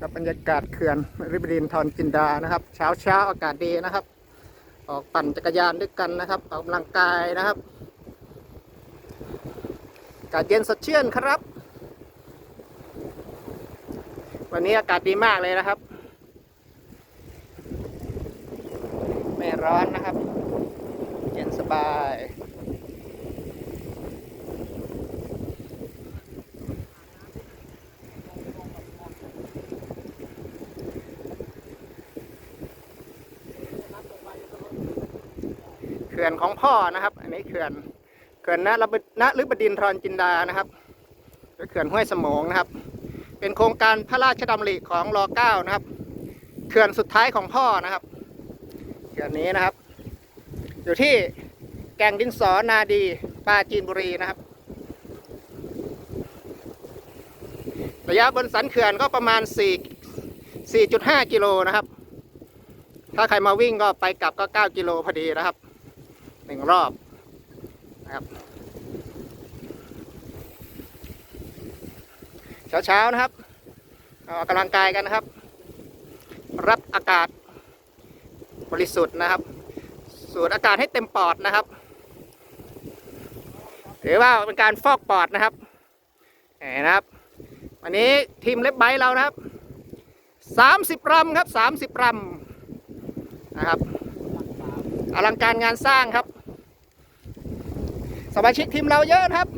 กับบรรยากาศเขื่อนริบดินทรจินดานะครับ เช้าเช้าอากาศดีนะครับ ออกปั่นจักรยานด้วยกันนะครับออกกำลังกายนะครับอากาศเย็นสดชื่นครับ วันนี้อากาศดีมากเลยนะครับ ไม่ร้อนนะครับ เย็นสบาย ขื่อนของพ่อนะครับ อันนี้เขื่อนเขื่อนนรบณฤบดินทรจินดานะครับหรือเขื่อนห้วยสมองนะครับ เป็นโครงการพระราชดำริของรเก้านะครับเขื่อนสุดท้ายของพ่อนะครับเขื่อนนี้นะครับ อยู่ที่แก่งดินสอนาดีปราจีนบุรีนะครับ ระยะบนสันเขื่อนก็ประมาณ 4 4.5 กิโลนะครับ ถ้าใครมาวิ่งก็ไปกลับก็ 9 กิโลพอดีนะครับ หนึ่งรอบนะครับเช้าๆนะครับออกกำลังกายกันนะครับ รับอากาศบริสุทธิ์นะครับ สูดอากาศให้เต็มปอดนะครับถือว่าเป็นการฟอกปอดนะครับเห็นะครับ วันนี้ทีมเล็บไบค์เรานะครับสามสิบรำครับสามสิบรำนะครับ อลังการงานสร้างครับ สมาชิกทีมเราเยอะนะครับ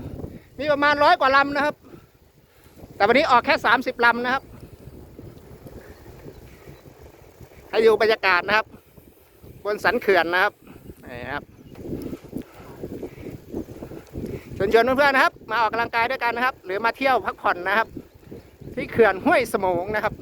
มีประมาณร้อยกว่าลำนะครับ แต่วันนี้ออกแค่สามสิบลำนะครับ ให้ดูบรรยากาศนะครับ บนสันเขื่อนนะครับนี่นะครับเชิญชวนเพื่อนๆนะครับ มาออกกำลังกายด้วยกันนะครับ หรือมาเที่ยวพักผ่อนนะครับ ที่เขื่อนห้วยสมงนะครับ